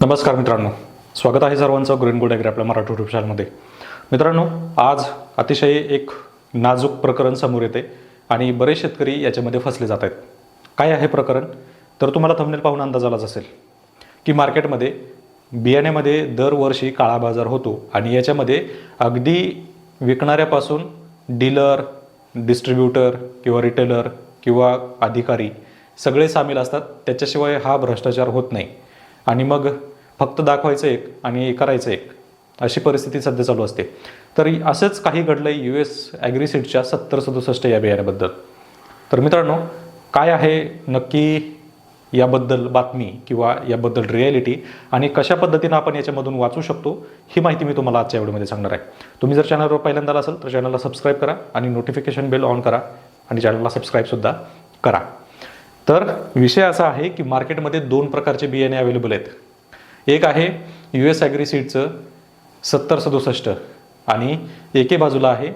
नमस्कार मित्रांनो. स्वागत आहे सर्वांचं ग्रीन गुड ॲग्री आपल्या मराठी युट्यूब चॅनलमध्ये मित्रांनो आज अतिशय एक नाजूक प्रकरण समोर येते आणि बरेच शेतकरी याच्यामध्ये फसले जात आहेत. काय आहे प्रकरण? तर तुम्हाला थंबनेल पाहून अंदाज आलाच असेल की मार्केटमध्ये बियाण्यामध्ये दरवर्षी काळा बाजार होतो आणि याच्यामध्ये अगदी विकणाऱ्यापासून डीलर डिस्ट्रीब्युटर किंवा रिटेलर किंवा अधिकारी सगळे सामील असतात. त्याच्याशिवाय हा भ्रष्टाचार होत नाही. आणि मग फक्त दाखवायचं एक आणि करायचं एक. अशी परिस्थिती सध्या चालू असते. तर असंच काही घडलंय यू एस ॲग्रिसीडच्या सत्तर सदुसष्ट या बियाण्याबद्दल. तर मित्रांनो काय आहे नक्की याबद्दल बातमी किंवा याबद्दल रिॲलिटी आणि कशा पद्धतीनं आपण याच्यामधून वाचू शकतो ही माहिती मी तुम्हाला आजच्या व्हिडिओमध्ये सांगणार आहे. तुम्ही जर चॅनलवर पहिल्यांदा असाल तर चॅनलला सबस्क्राईब करा आणि नोटिफिकेशन बेल ऑन करा आणि चॅनलला सबस्क्राईबसुद्धा करा. तर विषय असा आहे की मार्केटमध्ये दोन प्रकारचे बियाणे अवेलेबल आहेत. एक आहे यू एस ॲग्रीसीडचं सत्तर सदुसष्ट आणि एके बाजूला आहे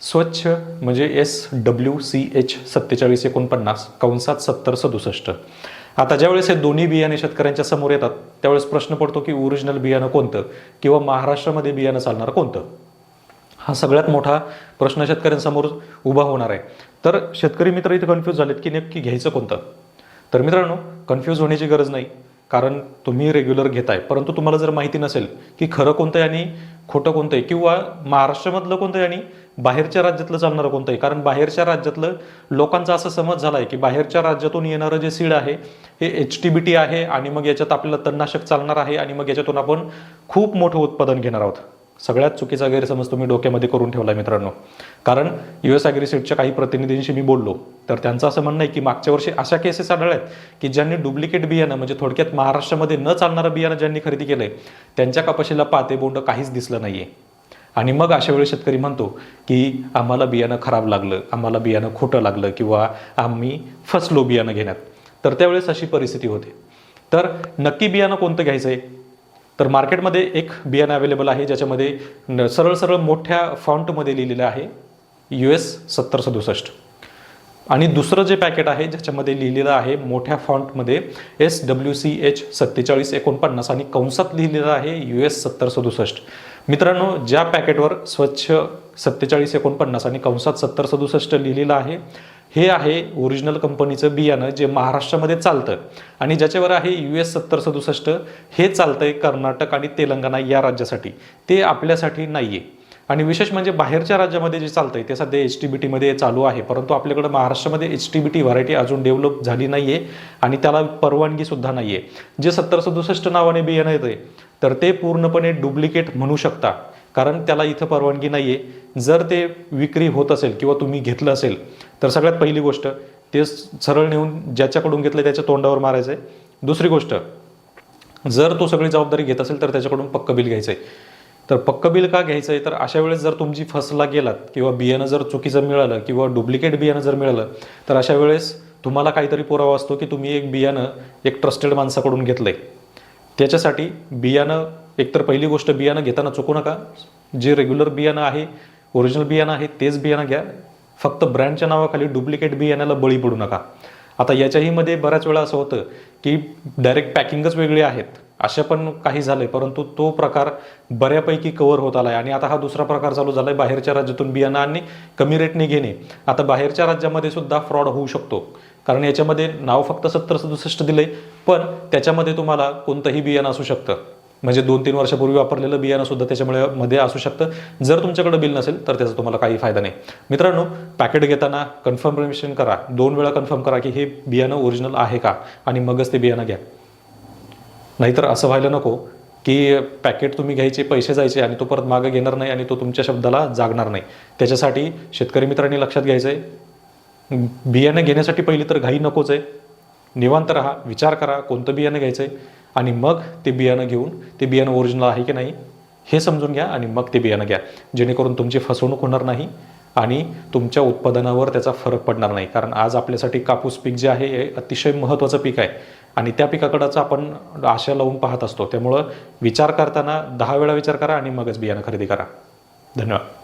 स्वच्छ म्हणजे एस डब्ल्यू सी एच सत्तेचाळीस एकोणपन्नास कंसात सत्तर सदुसष्ट आता ज्यावेळेस हे दोन्ही बियाणे शेतकऱ्यांच्या समोर येतात त्यावेळेस प्रश्न पडतो की ओरिजिनल बियाणं कोणतं किंवा महाराष्ट्रामध्ये बियाणं चालणार कोणतं? हा सगळ्यात मोठा प्रश्न शेतकऱ्यांसमोर उभा होणार आहे. तर शेतकरी मित्र इथे कन्फ्यूज झालेत की नक्की घ्यायचं कोणतं? तर मित्रांनो कन्फ्यूज होण्याची गरज नाही. कारण तुम्ही रेग्युलर घेताय. परंतु तुम्हाला जर माहिती नसेल की खरं कोणतं आहे आणि खोटं कोणतं आहे किंवा महाराष्ट्रामधलं कोणतं आहे आणि बाहेरच्या राज्यातलं चालणारं कोणतं आहे कारण बाहेरच्या राज्यातलं लोकांचा असा समज झाला आहे की बाहेरच्या राज्यातून येणारं जे सीड आहे हे एच टी बी टी आहे आणि मग याच्यात आपल्याला तणनाशक चालणार आहे आणि मग याच्यातून आपण खूप मोठं उत्पादन घेणार आहोत. सगळ्यात चुकीचा गैरसमज तुम्ही डोक्यामध्ये करून ठेवला मित्रांनो. कारण यू एस ॲग्रिसीडच्या काही प्रतिनिधींशी मी बोललो तर त्यांचं असं म्हणणं आहे की मागच्या वर्षी अशा केसेस आढळल्यात की ज्यांनी डुप्लिकेट बियाणं म्हणजे थोडक्यात महाराष्ट्रामध्ये न चालणारं बियाणं ज्यांनी खरेदी केलंय त्यांच्या कपाशीला पाते बोंड काहीच दिसलं नाहीये. आणि मग अशा वेळी शेतकरी म्हणतो की आम्हाला बियाणं खराब लागलं आम्हाला बियाणं खोटं लागलं किंवा आम्ही फसलो बियाणं घेण्यात. तर त्यावेळेस अशी परिस्थिती होते. तर नक्की बियाणं कोणतं घ्यायचं आहे तर मार्केटमध्ये एक बियाणं अवेलेबल आहे ज्याच्यामध्ये न- सरळ सरळ मोठ्या फॉन्टमध्ये लिहिलेलं आहे यू एस सत्तर सदुसष्ट आणि दुसरं जे पॅकेट आहे ज्याच्यामध्ये लिहिलेलं आहे मोठ्या फॉन्टमध्ये एस डब्ल्यू सी एच सत्तेचाळीस एकोणपन्नास आणि कंसात लिहिलेलं आहे यू एस सत्तर सदुसष्ट मित्रांनो ज्या पॅकेटवर स्वच्छ सत्तेचाळीस एकोणपन्नास आणि कंसात सत्तर सदुसष्ट लिहिलेलं आहे हे आहे ओरिजिनल कंपनीचं बियाणं जे महाराष्ट्रामध्ये चालतं. आणि ज्याच्यावर आहे यू एस सत्तर सदुसष्ट हे चालतंय कर्नाटक आणि तेलंगणा या राज्यासाठी. ते आपल्यासाठी नाही आहे आणि विशेष म्हणजे बाहेरच्या राज्यामध्ये जे चालतंय ते सध्या एच टी बी टीमध्ये चालू आहे. परंतु आपल्याकडं महाराष्ट्रामध्ये H T B T variety अजून डेव्हलप झाली नाही आहे आणि त्याला परवानगीसुद्धा नाही आहे जे सत्तर सदुसष्ट नावाने बियाणं येते तर ते पूर्णपणे डुप्लिकेट म्हणू शकता. कारण त्याला इथं परवानगी नाही आहे जर ते विक्री होत असेल किंवा तुम्ही घेतलं असेल तर सगळ्यात पहिली गोष्ट ते सरळ नेऊन ज्याच्याकडून घेतलं त्याच्या तोंडावर मारायचं आहे दुसरी गोष्ट जर तो सगळी जबाबदारी घेत असेल तर त्याच्याकडून पक्क बिल घ्यायचं आहे तर पक्क बिल का घ्यायचं आहे तर अशा वेळेस जर तुमची फसला गेलात किंवा बियाणं जर चुकीचं मिळालं किंवा डुप्लिकेट बियाणं जर मिळालं तर अशा वेळेस तुम्हाला काहीतरी पुरावा असतो की तुम्ही एक बियाणं एक ट्रस्टेड माणसाकडून घेतलं आहे त्याच्यासाठी बियाणं एकतर पहिली गोष्ट बियाणं घेताना चुकू नका. जे रेग्युलर बियाणं आहे ओरिजिनल बियाणं आहे तेच बियाणं घ्या. फक्त ब्रँडच्या नावाखाली डुप्लिकेट बियाण्याला बळी पडू नका. आता याच्याही मध्ये बऱ्याच वेळा असं होतं की डायरेक्ट पॅकिंगच वेगळी आहेत. अशा पण काही झाले परंतु तो प्रकार बऱ्यापैकी कव्हर होत आलाय. आणि आता हा दुसरा प्रकार चालू झालाय बाहेरच्या राज्यातून बियाणं आणि कमी रेटने घेणे. आता बाहेरच्या राज्यामध्ये सुद्धा फ्रॉड होऊ शकतो. कारण याच्यामध्ये नाव फक्त सत्तर सदुसष्ट दिलंय पण त्याच्यामध्ये तुम्हाला कोणतंही बियाणं असू शकतं. म्हणजे दोन तीन वर्षापूर्वी वापरलेलं बियाणं सुद्धा त्याच्यामुळे मध्ये असू शकतं. जर तुमच्याकडे बिल नसेल तर त्याचा तुम्हाला काही फायदा नाही. मित्रांनो पॅकेट घेताना कन्फर्मेशन करा. दोन वेळा कन्फर्म करा की हे बियाणं ओरिजिनल आहे का? आणि मगच ते बियाणं घ्या. नाहीतर असं व्हायला नको की पॅकेट तुम्ही घ्यायचे पैसे जायचे आणि तो परत मागं घेणार नाही आणि तो तुमच्या शब्दाला जागणार नाही. त्याच्यासाठी शेतकरी मित्रांनी लक्षात घ्यायचं आहे बियाणं घेण्यासाठी पहिली तर घाई नकोच आहे. निवांत राहा विचार करा कोणतं बियाणं घ्यायचं आहे आणि मग ते बियाणं घेऊन ते बियाणं ओरिजिनल आहे की नाही हे समजून घ्या आणि मग ते बियाणं घ्या. जेणेकरून तुमची फसवणूक होणार नाही आणि तुमच्या उत्पादनावर त्याचा फरक पडणार नाही. कारण आज आपल्यासाठी कापूस पीक जे आहे हे अतिशय महत्त्वाचं पीक आहे. आणि त्या पिकाकडंच आपण आशा लावून पाहत असतो. त्यामुळं विचार करताना दहा वेळा विचार करा आणि मगच बियाणं खरेदी करा. धन्यवाद.